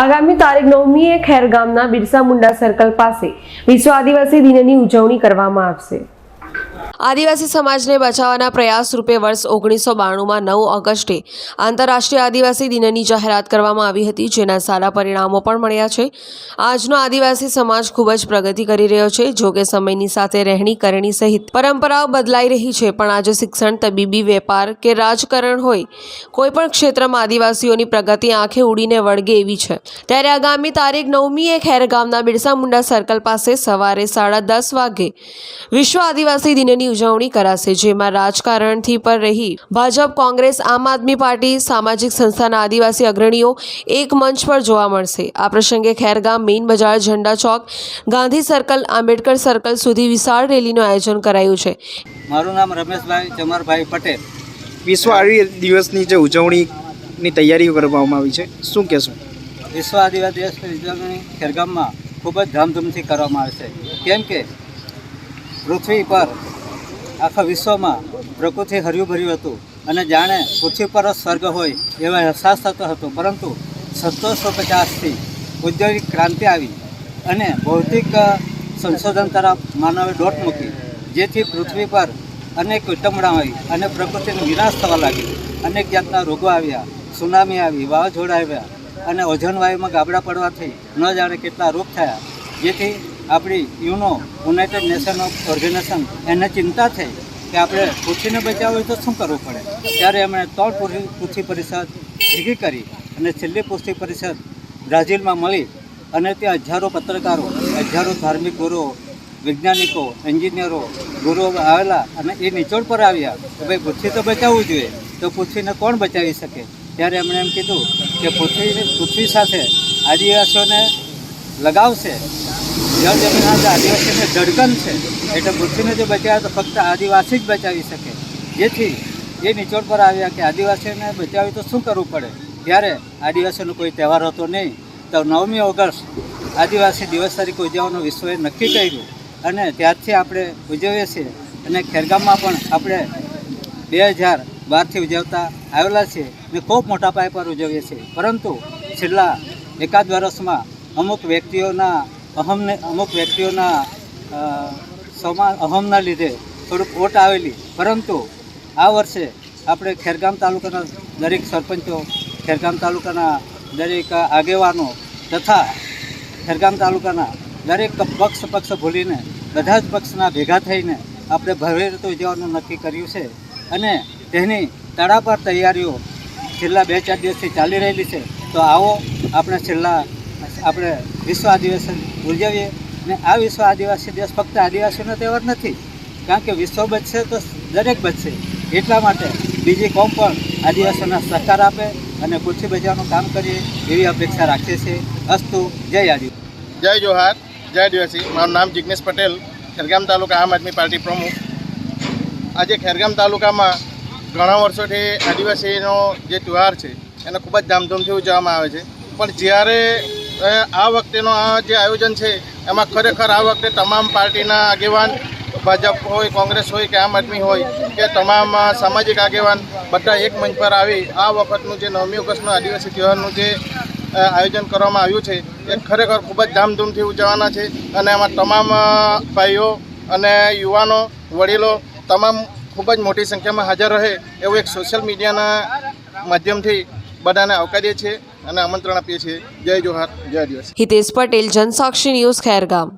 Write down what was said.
આગામી તારીખ નવમીએ ખેરગામના બિરસા મુંડા સર્કલ પાસે વિશ્વ આદિવાસી દિનની ઉજવણી કરવામાં આવશે. આદિવાસી સમાજને બચાવવાના પ્રયાસ રૂપે વર્ષ ઓગણીસો બાણુંમાં નવ ઓગસ્ટે આંતરરાષ્ટ્રીય આદિવાસી દિનની જાહેરાત કરવામાં આવી હતી, જેના સારા પરિણામો પણ મળ્યા છે. આજનો આદિવાસી સમાજ ખૂબ જ પ્રગતિ કરી રહ્યો છે, જો કે સમયની સાથે રહેણી કરણી સહિત પરંપરાઓ બદલાઈ રહી છે, પણ આજે શિક્ષણ, તબીબી વેપાર કે રાજકારણ હોય, કોઈપણ ક્ષેત્રમાં આદિવાસીઓની પ્રગતિ આંખે ઉડીને વળગે એવી છે. ત્યારે આગામી તારીખ નવમીએ ખેર ગામના બિરસા મુંડા સર્કલ પાસે સવારે સાડા દસ વાગે વિશ્વ આદિવાસી દિનની ઉજવણી કરાશે જેમાં રાજકારણથી પર રહી ભાજપ કોંગ્રેસ આમ આદમી પાર્ટી સામાજિક સંસ્થાના આદિવાસી અગ્રણીઓ એક મંચ પર જોવા મળશે. આ પ્રસંગે ખેરગામ મેઇન બજાર ઝંડા ચોક ગાંધી સર્કલ આંબેડકર સર્કલ સુધી વિશાળ રેલીનું આયોજન કરાયું છે. મારું નામ રમેશભાઈ ચમરભાઈ પટેલ. વિશ્વ આદિવાસી દિવસની જે ઉજવણીની તૈયારીઓ કરવામાં આવી છે શું કહેશો? વિશ્વ આદિવાસી દિવસની ઉજવણી ખેરગામમાં ખૂબ જ ધામધૂમથી કરવામાં આવે છે. કેમ કે પૃથ્વી પર આખા વિશ્વમાં પ્રકૃતિ હર્યું ભર્યું હતું અને જાણે પૃથ્વી પર સ્વર્ગ હોય એવા અહેસાસ થતો હતો. પરંતુ સત્તરસો પચાસથી ઔદ્યોગિક ક્રાંતિ આવી અને ભૌતિક સંશોધન તરફ માનવે દોટ મૂકી. જેથી પૃથ્વી પર અનેક વિટંબણા આવી અને પ્રકૃતિનો વિનાશ થવા લાગ્યો. અનેક જાતના રોગો આવ્યા, સુનામી આવી, વાવાઝોડા આવ્યા અને ઓઝોન વાયુમાં ગાબડા પડવાથી ન જાણે કેટલા રોગ થયા. જેથી આપણી UNO united nation of organization એને ચિંતા થઈ કે આપણે પૃથ્વીને બચાવવી તો શું કરવું પડે? ત્યારે એમણે ત્રણ પૃથ્વી પરિષદ ભેગી કરી અને છેલ્લી પૃથ્વી પરિષદ બ્રાઝિલમાં મળી અને ત્યાં હજારો પત્રકારો, હજારો ધાર્મિક ગુરુઓ, વૈજ્ઞાનિકો, એન્જિનિયરો, ગુરુઓ આવેલા અને એ નિચોડ પર આવ્યા કે ભાઈ પૃથ્વી તો બચાવવું જોઈએ, તો પૃથ્વીને કોણ બચાવી શકે? ત્યારે એમણે એમ કીધું કે પૃથ્વી પૃથ્વી સાથે આદિવાસીઓને લગાવશે જળ જમીન આદિવાસીને ધડકન છે એટલે પૃથ્વીને જો બચાવે તો ફક્ત આદિવાસી જ બચાવી શકે. જેથી એ નિચોડ પર આવ્યા કે આદિવાસીઓને બચાવી તો શું કરવું પડે? ત્યારે આદિવાસીનો કોઈ તહેવાર હતો નહીં. તો નવમી ઓગસ્ટ, આદિવાસી દિવસ તરીકે ઉજવવાનું વિશ્વએ નક્કી કર્યું. અને ત્યારથી આપણે ઉજવીએ છીએ. અને ખેરગામમાં પણ આપણે બે હજાર બારથી ઉજવતા આવેલા છીએ અને ખૂબ મોટા પાયા પર ઉજવીએ છીએ. પરંતુ છેલ્લા એકાદ વર્ષમાં અમુક વ્યક્તિઓના અહમને અમુક વ્યક્તિઓના સમાન સમા, અહમના લીધે થોડુંક ઓટ આવેલી. પરંતુ આ વર્ષે આપણે ખેરગામ તાલુકાના દરેક સરપંચો, ખેરગામ તાલુકાના દરેક આગેવાનો તથા ખેરગામ તાલુકાના દરેક પક્ષ પક્ષ ભૂલીને બધા જ પક્ષના ભેગા થઈને આપણે ભવ્ય રીતે ઉજવવાનું નક્કી કર્યું છે. અને તેની તડાપાર તૈયારીઓ છેલ્લા બે ચાર દિવસથી ચાલી રહેલી છે. તો આવો આપણે છેલ્લા, આપણે વિશ્વ આદિવાસી ઉજવીએ અને આ વિશ્વ આદિવાસી દિવસ ફક્ત આદિવાસીનો તહેવાર નથી, કારણ કે વિશ્વ બચશે તો દરેક બચશે. એટલા માટે બીજી કોમ પણ આદિવાસીઓના સહકાર આપે અને પૃથ્વી બચાવવાનું કામ કરીએ એવી અપેક્ષા રાખીએ છીએ. અસ્તુ, જય આદિવાસી. જય જોહાર, જય આદિવાસી. મારું નામ જિગ્નેશ પટેલ, ખેરગામ તાલુકા આમ આદમી પાર્ટી પ્રમુખ. આજે ખેરગામ તાલુકામાં ઘણા વર્ષોથી આદિવાસીનો જે તહેવાર છે, એને ખૂબ જ ધામધૂમથી ઉજવવામાં આવે છે. પણ જ્યારે આ વખતેનો આ જે આયોજન છે, એમાં ખરેખર આ વખતે તમામ પાર્ટીના આગેવાન, ભાજપ હોય, કોંગ્રેસ હોય કે આમ આદમી હોય, કે તમામ સામાજિક આગેવાન બધા એક મંચ પર આવી આ વખતનું જે નવમી ઓગસ્ટનું આદિવાસી તહેવારનું જે આયોજન કરવામાં આવ્યું છે, એ ખરેખર ખૂબ જ ધામધૂમથી ઉજવવાના છે અને એમાં તમામ ભાઈઓ અને યુવાનો, વડીલો તમામ ખૂબ જ મોટી સંખ્યામાં હાજર રહે એવું એક સોશિયલ મીડિયાના માધ્યમથી બધાને આવકારીએ છીએ અને આમંત્રણ આપીએ છીએ. જય જોહાર, જય દિવસ હિતેશ પટેલ, જનસાક્ષી ન્યૂઝ, ખેરગામ.